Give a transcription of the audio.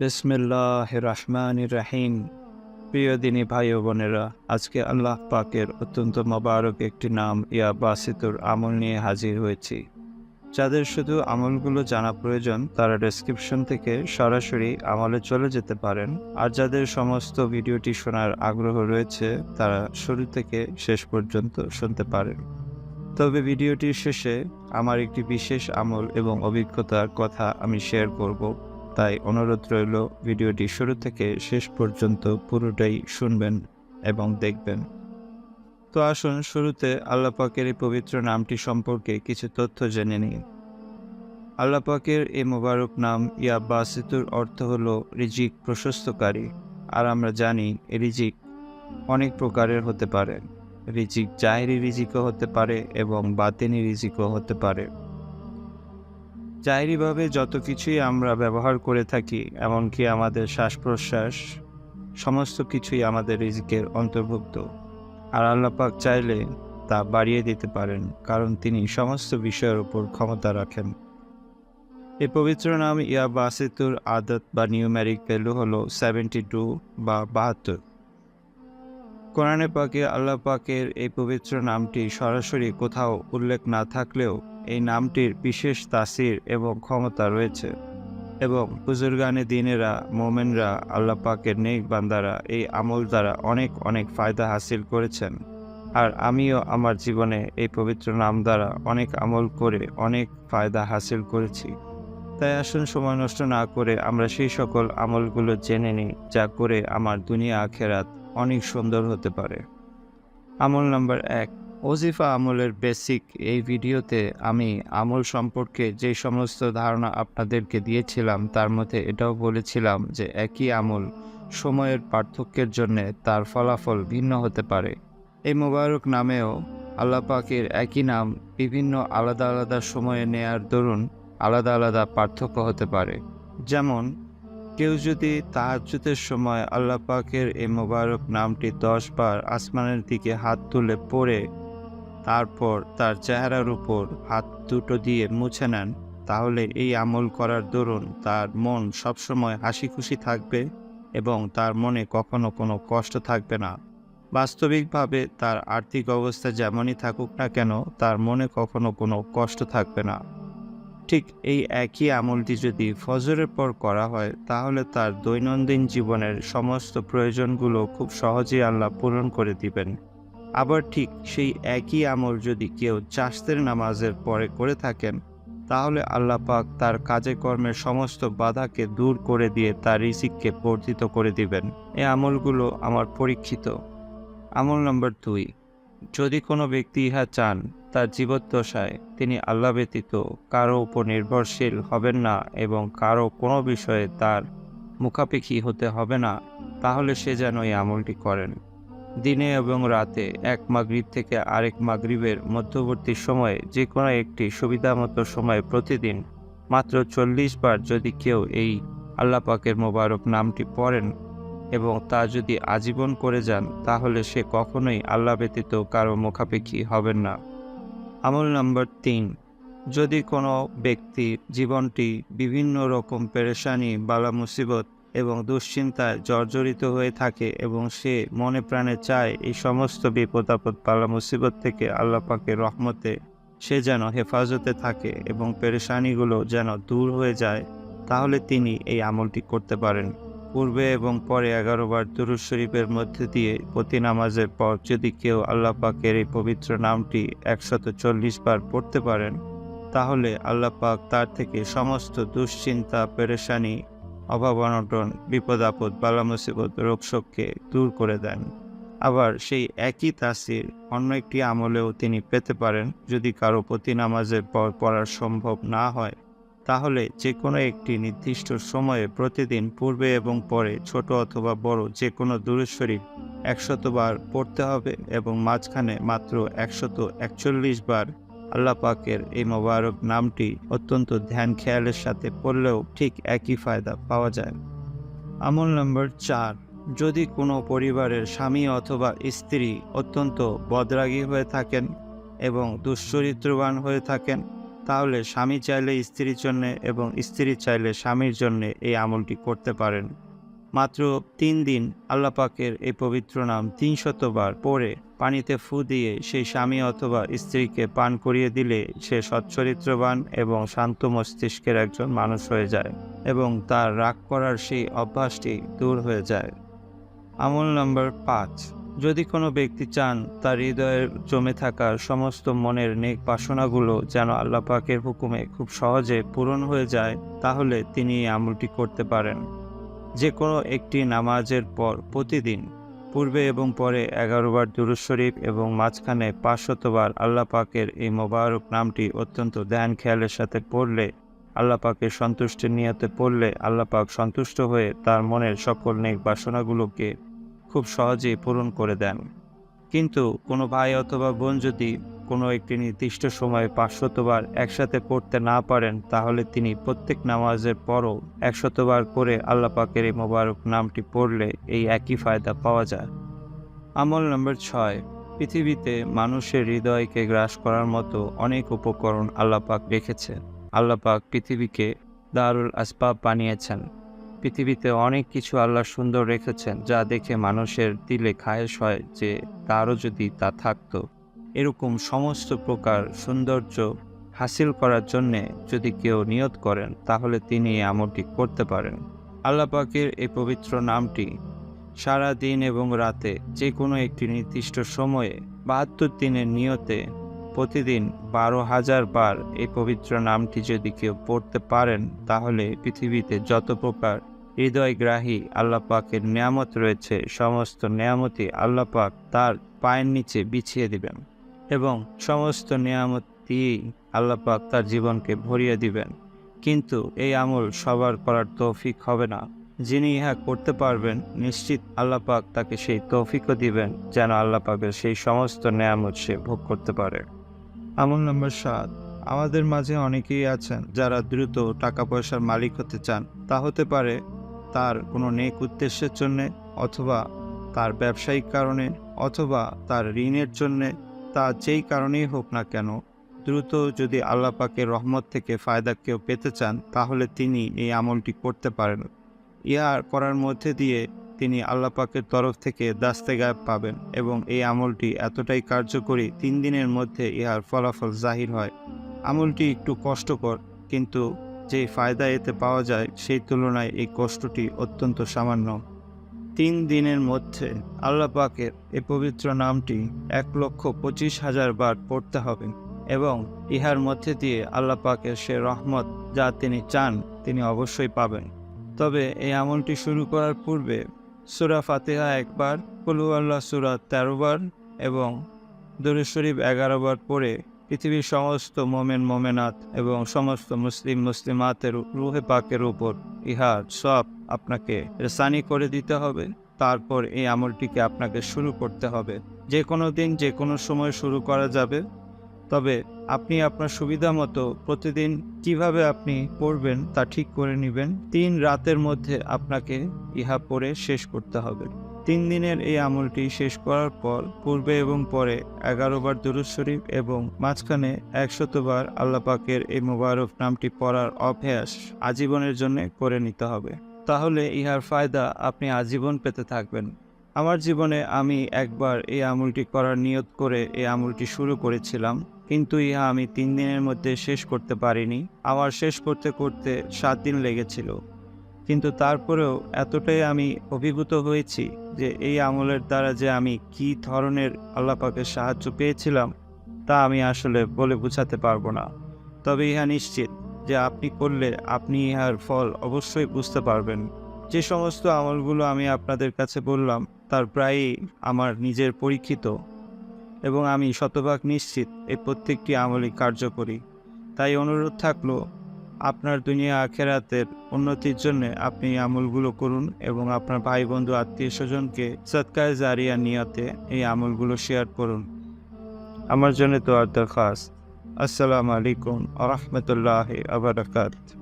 বিসমিল্লাহ রহমান রাহিম প্রিয় দিনী ভাই বোনেরা, আজকে আল্লাহ পাকের অত্যন্ত মোবারক একটি নাম ইয়া বাসিতুর আমল নিয়ে হাজির হয়েছি। যাদের শুধু আমলগুলো জানা প্রয়োজন, তারা ডেসক্রিপশন থেকে সরাসরি আমলে চলে যেতে পারেন। আর যাদের সমস্ত ভিডিওটি শোনার আগ্রহ রয়েছে, তারা শুরু থেকে শেষ পর্যন্ত শুনতে পারেন। তবে ভিডিওটির শেষে আমার একটি বিশেষ আমল এবং অভিজ্ঞতার কথা আমি শেয়ার করব। তাই অনুরোধ রইল ভিডিওটি শুরু থেকে শেষ পর্যন্ত পুরোটাই শুনবেন এবং দেখবেন। তো আসুন, শুরুতে আল্লাপাকের এই পবিত্র নামটি সম্পর্কে কিছু তথ্য জেনে নিই। আল্লাহ পাকের এই মোবারক নাম ইয়া বাসিতুর অর্থ হল রিজিক প্রশস্তকারী। আর আমরা জানি রিজিক অনেক প্রকারের হতে পারে। রিজিক জাহেরি রিজিকও হতে পারে এবং বাতিনি রিজিকও হতে পারে। জাহেরিভাবে যত কিছুই আমরা ব্যবহার করে থাকি, এমনকি আমাদের শ্বাস প্রশ্বাস সমস্ত কিছুই আমাদের রিজিকের অন্তর্ভুক্ত। আর আল্লাপাক চাইলে তা বাড়িয়ে দিতে পারেন, কারণ তিনি সমস্ত বিষয়ের উপর ক্ষমতা রাখেন। এই পবিত্র নাম ইয়া বাসিতুর আদত বা নিউম্যারিক ভ্যালু হলো সেভেন্টি টু বা বাহাত্তর। কোরআনে পাকে আল্লাহ পাকের এই পবিত্র নামটি সরাসরি কোথাও উল্লেখ না থাকলেও এই নামটির বিশেষ তাসির এবং ক্ষমতা রয়েছে এবং বুজুর্গানে দিনেরা, মোমেনরা, আল্লাহ পাকের নেক বান্দারা এই আমল দ্বারা অনেক অনেক ফায়দা হাসিল করেছেন। আর আমিও আমার জীবনে এই পবিত্র নাম দ্বারা অনেক আমল করে অনেক ফায়দা হাসিল করেছি। তাই আসুন সময় নষ্ট না করে আমরা সেই সকল আমলগুলো জেনে নিই, যা করে আমার দুনিয়া আখেরাত অনেক সুন্দর হতে পারে। আমল নাম্বার এক। ওজিফা আমলের বেসিক এই ভিডিওতে আমি আমল সম্পর্কে যে সমস্ত ধারণা আপনাদেরকে দিয়েছিলাম, তার মধ্যে এটাও বলেছিলাম যে একই আমল সময়ের পার্থক্যের জন্য তার ফলাফল ভিন্ন হতে পারে। এই মোবারক নামেও আল্লাহ পাকের একই নাম বিভিন্ন আলাদা আলাদা সময়ে নেয়ার দরুন আলাদা আলাদা পার্থক্য হতে পারে। যেমন, কেউ যদি তাহাজ্জুদের সময় আল্লাহ পাকের এই মোবারক নামটি দশ বার আসমানের দিকে হাত তুলে পড়ে তারপর তার চেহারার উপর হাত দুটো দিয়ে মুছে নেন, তাহলে এই আমল করার দরুন তার মন সবসময় হাসি খুশি থাকবে এবং তার মনে কখনো কোনো কষ্ট থাকবে না। বাস্তবিকভাবে তার আর্থিক অবস্থা যেমনই থাকুক না কেন, তার মনে কখনো কোনো কষ্ট থাকবে না। ঠিক এই একই আমলটি যদি ফজরের পর করা হয়, তাহলে তার দৈনন্দিন জীবনের সমস্ত প্রয়োজনগুলো খুব সহজেই আল্লাহ পূরণ করে দিবেন। আবার ঠিক সেই একই আমল যদি কেউ চাষতের নামাজের পরে করে থাকেন, তাহলে আল্লাহ পাক তার কাজে কর্মের সমস্ত বাধাকে দূর করে দিয়ে তার রিজিককে বর্ধিত করে দিবেন। এই আমলগুলো আমার পরীক্ষিত। আমল নম্বর দুই। যদি কোনো ব্যক্তি ইহা চান, তার জীবদ্দশায় তিনি আল্লাহ ব্যতীত কারও উপর নির্ভরশীল হবেন না এবং কারও কোনো বিষয়ে তার মুখাপেক্ষি হতে হবে না, তাহলে সে যেন এই আমলটি করেন। দিনে এবং রাতে এক মাগরিব থেকে আরেক মাগরিবের মধ্যবর্তী সময়ে যে কোনো একটি সুবিধামতো সময়ে প্রতিদিন মাত্র চল্লিশ বার যদি কেউ এই আল্লাহ পাকের মোবারক নামটি পড়েন এবং তা যদি আজীবন করে যান, তাহলে সে কখনোই আল্লাহ ব্যতীত কারও মুখাপেক্ষি হবেন না। আমল নাম্বার তিন, যদি কোনো ব্যক্তির জীবনটি বিভিন্ন রকম পেরেশানি, বালা মুসিবত এবং দুশ্চিন্তায় জর্জরিত হয়ে থাকে এবং সে মনে প্রাণে চায় এই সমস্ত বিপদ আপদ বালা মুসিবত থেকে আল্লাহ পাকের রহমতে সে যেন হেফাজতে থাকে এবং পেরেশানিগুলো যেন দূর হয়ে যায়, তাহলে তিনি এই আমলটি করতে পারেন। পূর্বে এবং পরে এগারো বার দুরুজ শরীফের মধ্যে দিয়ে প্রতি নামাজের পর যদি কেউ আল্লাহ পাকের এই পবিত্র নামটি একশত চল্লিশ বার পড়তে পারেন, তাহলে আল্লাহ পাক তার থেকে সমস্ত দুশ্চিন্তা, পেরেশানি অভাব অনটন বিপদ আপদ বালা মুসিবত রোগশোককে দূর করে দেন। আবার সেই একই তাসির অন্য একটি আমলেও তিনি পেতে পারেন যদি কারও প্রতি নামাজের পর পড়া সম্ভব না হয়। তাহলে যে কোনো একটি নির্দিষ্ট সময়ে প্রতিদিন পূর্বে এবং পরে ছোট অথবা বড় যে কোনো দূরের শরীফ একশত বার পড়তে হবে এবং মাঝখানে মাত্র একশত একচল্লিশ বার আল্লাহ পাকের এই মোবারক নামটি অত্যন্ত ধ্যান খেয়ালের সাথে পড়লেও ঠিক একই ফায়দা পাওয়া যায়। আমল নম্বর চার, যদি কোনো পরিবারের স্বামী অথবা স্ত্রী অত্যন্ত বদরাগী হয়ে থাকেন এবং দুশ্চরিত্রবান হয়ে থাকেন, তাহলে স্বামী চাইলে স্ত্রীর জন্য এবং স্ত্রী চাইলে স্বামীর জন্য এই আমলটি করতে পারেন। মাত্র তিন দিন আল্লাপাকের এই পবিত্র নাম তিন শতবার পড়ে পানিতে ফু দিয়ে সেই স্বামী অথবা স্ত্রীকে পান করিয়ে দিলে সে সচ্চরিত্রবান এবং শান্ত মস্তিষ্কের একজন মানুষ হয়ে যায় এবং তার রাগ করার সেই অভ্যাসটি দূর হয়ে যায়। আমল নম্বর পাঁচ। যদি কোনো ব্যক্তি চান তার হৃদয়ের জমে থাকা সমস্ত মনের নেক বাসনাগুলো যেন আল্লাহ পাকের হুকুমে খুব সহজে পূরণ হয়ে যায়, তাহলে তিনি আমলটি করতে পারেন। যে কোনো একটি নামাজের পর প্রতিদিন পূর্বে এবং পরে এগারোবার দুরুজ শরীফ এবং মাঝখানে পাঁচশতবার আল্লাহ পাকের এই মোবারক নামটি অত্যন্ত ধ্যান খেয়ালের সাথে পড়লে, আল্লাহ পাকের সন্তুষ্টির নিয়তে পড়লে আল্লাহ পাক সন্তুষ্ট হয়ে তার মনের সকল নেক বাসনাগুলোকে খুব সহজেই পূরণ করে দেন। কিন্তু কোনো ভাই অথবা বোন যদি কোনো একটি নির্দিষ্ট সময়ে পাঁচশতবার একসাথে পড়তে না পারেন, তাহলে তিনি প্রত্যেক নামাজের পরও একশতবার করে আল্লাপাকের এই মোবারক নামটি পড়লে এই একই ফায়দা পাওয়া যায়। আমল নম্বর ছয়, পৃথিবীতে মানুষের হৃদয়কে গ্রাস করার মতো অনেক উপকরণ আল্লাহ পাক রেখেছে আল্লাহ পাক পৃথিবীকে দারুল আসবাব বানিয়েছেন। পৃথিবীতে অনেক কিছু আল্লাহ সুন্দর রেখেছেন, যা দেখে মানুষের দিলে খায়েশ হয় যে তারও যদি তা থাকতো। এরকম সমস্ত প্রকার সৌন্দর্য হাসিল করার জন্যে যদি কেউ নিয়ত করেন, তাহলে তিনি আমলটি করতে পারেন। আল্লাহ পাকের এই পবিত্র নামটি সারা দিন এবং রাতে যে কোনো একটি নির্দিষ্ট সময়ে বাহাত্তর দিনের নিয়তে প্রতিদিন বারো হাজার বার এই পবিত্র নামটি যদি কেউ পড়তে পারেন, তাহলে পৃথিবীতে যত প্রকার হৃদয়গ্রাহী আল্লাহ পাকের নিয়ামত রয়েছে, সমস্ত নিয়ামতই আল্লাহ পাক তার পায়ের নিচে বিছিয়ে দিবেন এবং সমস্ত নিয়ামত দিয়েই আল্লাহ পাক তার জীবনকে ভরিয়ে দিবেন। কিন্তু এই আমল সবার করার তৌফিক হবে না। যিনি ইহা করতে পারবেন, নিশ্চিত আল্লাহ পাক তাকে সেই তৌফিকও দিবেন যেন আল্লাহ পাকের সেই সমস্ত নেয়ামত সে ভোগ করতে পারে। আমল নম্বর সাত। আমাদের মাঝে অনেকেই আছেন যারা দ্রুত টাকা পয়সার মালিক হতে চান। তা হতে পারে তার কোনো নেক উদ্দেশ্যের জন্যে অথবা তার ব্যবসায়িক কারণে অথবা তার ঋণের জন্যে। তা যেই কারণেই হোক না কেন, দ্রুত যদি আল্লাপাকে রহমত থেকে ফায়দা কেউ পেতে চান, তাহলে তিনি এই আমলটি করতে পারেন। ইহা করার মধ্যে দিয়ে তিনি আল্লাহ পাকের তরফ থেকে দাস্তে গায়েব পাবেন এবং এই আমলটি এতটাই কার্যকরী তিন দিনের মধ্যে ইহার ফলাফল জাহির হয়। আমলটি একটু কষ্টকর, কিন্তু যে ফায়দা এতে পাওয়া যায় সেই তুলনায় এই কষ্টটি অত্যন্ত সামান্য। তিন দিনের মধ্যে আল্লাহ পাকের পবিত্র নামটি এক লক্ষ পঁচিশ হাজার বার পড়তে হবে এবং ইহার মধ্যে দিয়ে আল্লাহ পাকের সে রহমত যা তিনি চান তিনি অবশ্যই পাবেন। তবে এই আমলটি শুরু করার পূর্বে সুরা ফাতেহা একবার, কলু আল্লাহ সুরা তেরো বার এবং দরুদ শরীফ এগারো বার পড়ে পৃথিবীর সমস্ত মোমেন মোমেনাত এবং সমস্ত মুসলিম মুসলিমাতের রুহে পাকের উপর ইহার সব আপনাকে রেসানি করে দিতে হবে। তারপর এই আমলটিকে আপনাকে শুরু করতে হবে। যে কোনো দিন যে কোনো সময় শুরু করা যাবে। তবে আপনি আপনার সুবিধা মতো প্রতিদিন কীভাবে আপনি পড়বেন তা ঠিক করে নেবেন। তিন রাতের মধ্যে আপনাকে ইহা পড়ে শেষ করতে হবে। তিন দিনের এই আমলটি শেষ করার পর, পূর্বে এবং পরে এগারো বার দুরুদ শরীফ এবং মাঝখানে একশতবার আল্লাহ পাকের এই মোবারক নামটি পড়ার অভ্যাস আজীবনের জন্য করে নিতে হবে। তাহলে ইহার ফায়দা আপনি আজীবন পেতে থাকবেন। আমার জীবনে আমি একবার এই আমলটি করার নিয়ত করে এই আমলটি শুরু করেছিলাম। কিন্তু ইহা আমি তিন দিনের মধ্যে শেষ করতে পারিনি আমার শেষ করতে করতে সাত দিন লেগেছিল। কিন্তু তারপরেও এতটাই আমি অভিভূত হয়েছি যে এই আমলের দ্বারা যে আমি কি ধরনের আল্লাপাকের সাহায্য পেয়েছিলাম, তা আমি আসলে বলে বোঝাতে পারব না। তবে ইহা নিশ্চিত যে আপনি করলে আপনি ইহার ফল অবশ্যই বুঝতে পারবেন। যে সমস্ত আমলগুলো আমি আপনাদের কাছে বললাম, তার প্রায়ই আমার নিজের পরীক্ষিত। এবং আমি শতভাগ নিশ্চিত এই প্রত্যেকটি আমলই কার্যকরী। তাই অনুরোধ থাকল, আপনার দুনিয়া আখেরাতের উন্নতির জন্য আপনি আমলগুলো করুন এবং আপনার ভাই বন্ধু আত্মীয় স্বজনকে সৎকায় জারিয়া নিয়তে এই আমলগুলো শেয়ার করুন। আমার জন্য তো আর দরখাস্ত। আসসালামু আলাইকুম আ রহমতুল্লাহ আবরকাত